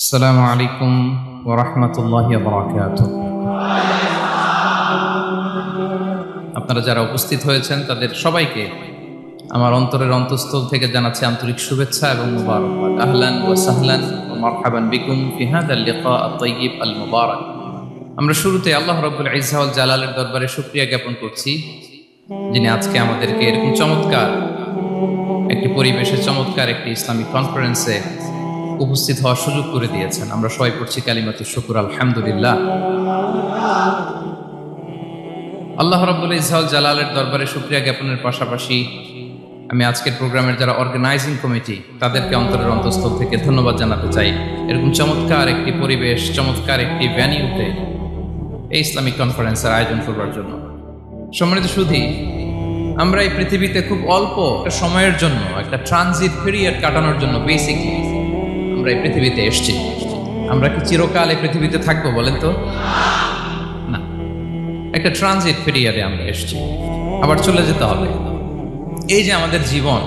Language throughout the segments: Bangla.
السلام عليكم ورحمة الله وبركاته আপনারা যারা উপস্থিত হয়েছেন তাদের সবাইকে আমার অন্তরের অন্তঃস্থল থেকে জানাচ্ছি আন্তরিক শুভেচ্ছা এবং মুবারকবাদ আহলান ওয়া সাহলান ওয়া মারহাবান বিকুম ফি হাদাল লিকা আত-তাইয়িব আল মুবারক আমরা শুরুতে আল্লাহ রাব্বুল ইজ্জা ওয়াল জালালের দরবারে শুকরিয়া জ্ঞাপন করছি যিনি আজকে আমাদেরকে এরকম চমৎকার একটি পরিবেশে চমৎকার একটি ইসলামিক কনফারেন্সে উপস্থিত হওয়ার সুযোগ করে দিয়েছেন। আমরা সবাই পড়ছি কালিমাতু শুকুর, আলহামদুলিল্লাহ। আল্লাহ রাব্বুল ইসহাল জালালের দরবারে শুক্রিয়া জ্ঞাপনের পাশাপাশি আমি আজকের প্রোগ্রামের যারা অর্গানাইজিং কমিটি তাদেরকে অন্তরের অন্তঃস্থল থেকে ধন্যবাদ জানাতে চাই। এরকম চমৎকার একটি পরিবেশ, চমৎকার একটি ভ্যানিউতে এই ইসলামিক কনফারেন্সের আয়োজন করবার জন্য। সম্মানিত সুধী, আমরা এই পৃথিবীতে খুব অল্প একটা সময়ের জন্য, একটা ট্রানজিট পিরিয়ড কাটানোর জন্য বেসিকলি আমরা এই পৃথিবীতে এসেছি। আমরা কি চিরকাল এই পৃথিবীতে থাকব বলেন তো? না। একটা ট্রানজিট পিরিয়ডে আমরা এসেছি। আবার চলে যেতে হবে। এই যে আমাদের জীবন,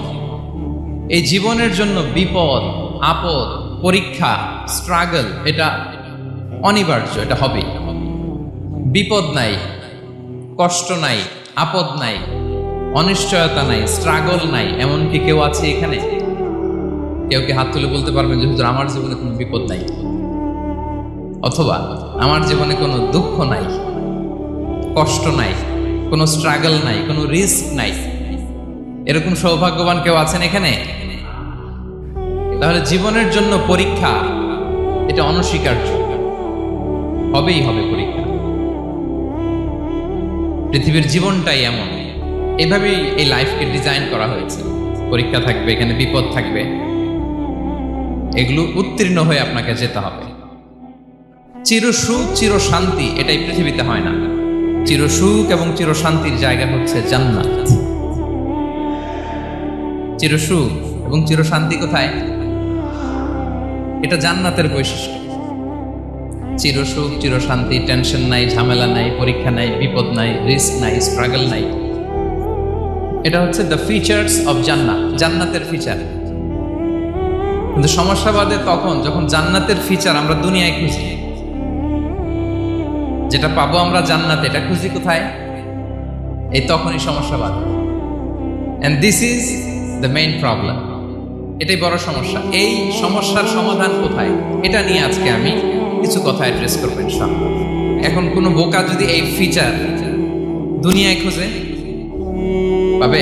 এই জীবনের জন্য বিপদ, আপদ, পরীক্ষা স্ট্রাগল এটা অনিবার্য, এটা হবেই বিপদ নাই, কষ্ট নাই, আপদ নাই, অনিশ্চয়তা নাই স্ট্রাগল নাই এমন কি কেউ আছে এখানে? কেউ কি হাত তুলে বলতে পারবেন যে, হুজুর, আমার জীবনে কোনো বিপদ নাই? অথবা, আমার জীবনে কোনো দুঃখ নাই, কষ্ট নাই, কোনো স্ট্রাগল নাই, কোনো রিস্ক নাই? এরকম সৌভাগ্যবান কেউ আছেন এখানে? তাহলে জীবনের জন্য পরীক্ষা, এটা অনস্বীকার্য। হবেই হবে পরীক্ষা। পৃথিবীর জীবনটাই এমন। এভাবেই এই লাইফকে ডিজাইন করা হয়েছে। পরীক্ষা থাকবে, এখানে বিপদ থাকবে। এগুলো উত্তীর্ণ হয়ে আপনাকে যেতে হবে। চির সুখ চির শান্তি এটাই পৃথিবীতে হয় না। চির সুখ এবং চির শান্তির জায়গা হচ্ছে জান্নাত। চির সুখ এবং চির শান্তি কোথায়? এটা জান্নাতের বৈশিষ্ট্য। চির সুখ চির শান্তি টেনশন নাই, ঝামেলা নাই, পরীক্ষা নাই, বিপদ নাই, রিস্ক নাই, স্ট্রাগল নাই। এটা হচ্ছে দ্য ফিচার্স অফ জান্নাত। জান্নাতের ফিচার কিন্তু সমস্যা বাদে তখন যখন জান্নাতের ফিচার আমরা দুনিয়ায় খুঁজি, যেটা পাবো আমরা জান্নাতে, এটা খুঁজি কোথায়? এই তখনই সমস্যা বাদে। And this is the main problem এটাই বড় সমস্যা। এই সমস্যার সমাধান কোথায়? এটা নিয়ে আজকে আমি কিছু কথা অ্যাড্রেস করব ইনশাআল্লাহ। এখন কোনো বোকা যদি এই ফিচার দুনিয়ায় খুঁজে, পাবে?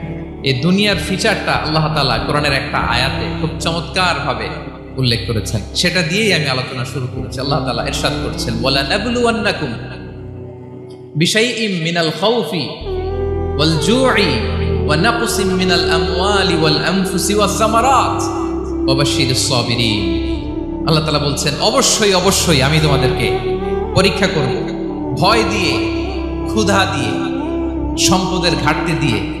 এই দুনিয়ার ফিচারটা আল্লাহ তালা কোরআনের একটা আয়াতে খুব চমৎকার ভাবে উল্লেখ করেছেন। সেটা দিয়েই আমি আলোচনা শুরু করেছি। আল্লাহ তালা এরশাদ করছেন বলা নাবলু আন্নাকুম বিশাইইম মিনাল খাউফি ওয়াল জুই ওয়া নাকসিম মিনাল আমওয়ালি ওয়াল আনফুসি ওয়াস সামারাত ওয়া বাশশিরিস সাবিরিন। আল্লাহ তাআলা বলছেন, অবশ্যই অবশ্যই আমি তোমাদেরকে পরীক্ষা করব। ভয় দিয়ে, ক্ষুধা দিয়ে, সম্পদের ঘাটতি দিয়ে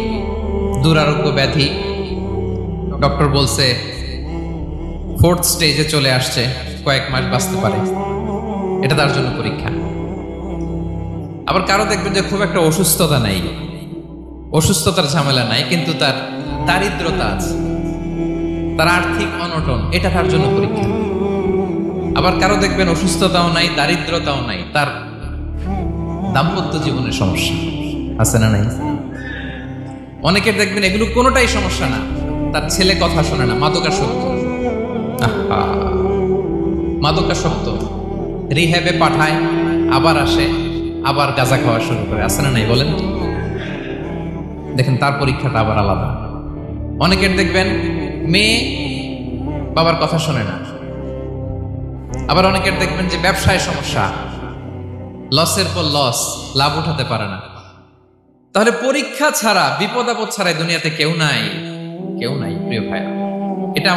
দুরারোগ্য ব্যাধি। ডক্টর বলছে, ফোর্থ স্টেজে চলে আসছে, কয়েক মাস বাঁচতে পারে। এটা তার জন্য পরীক্ষা। আবার কারও দেখবেন যে খুব একটা অসুস্থতা নাই। অসুস্থতার ঝামেলা নাই, কিন্তু তার দারিদ্রতা আছে। তার আর্থিক অনটন, এটা তার জন্য পরীক্ষা। আবার কারও দেখবেন অসুস্থতাও নাই, দারিদ্রতাও নাই, তার দাম্পত্য জীবনের সমস্যা। আছে না নাই? অনেকের দেখবেন এগুলো কোনোটাই সমস্যা না। তার ছেলে কথা শোনে না, মাদকাসক্ত। মাদকাসক্ত। রিহ্যাবে পাঠায়, আবার আসে, আবার গাঁজা খাওয়া শুরু করে। আছে না নাই বলেন? দেখেন তার পরীক্ষাটা আবার আলাদা। অনেকের দেখবেন মেয়ে বাবার কথা শোনে না। আবার অনেকের দেখবেন যে ব্যবসায় সমস্যা। লসের পর লস লাভ উঠাতে পারে না। তাহলে পরীক্ষা ছাড়া বিপদ আপদ ছাড়া দুনিয়াতে কেউ নাই। কেউ নাই প্রিয় ভাইয়া এটা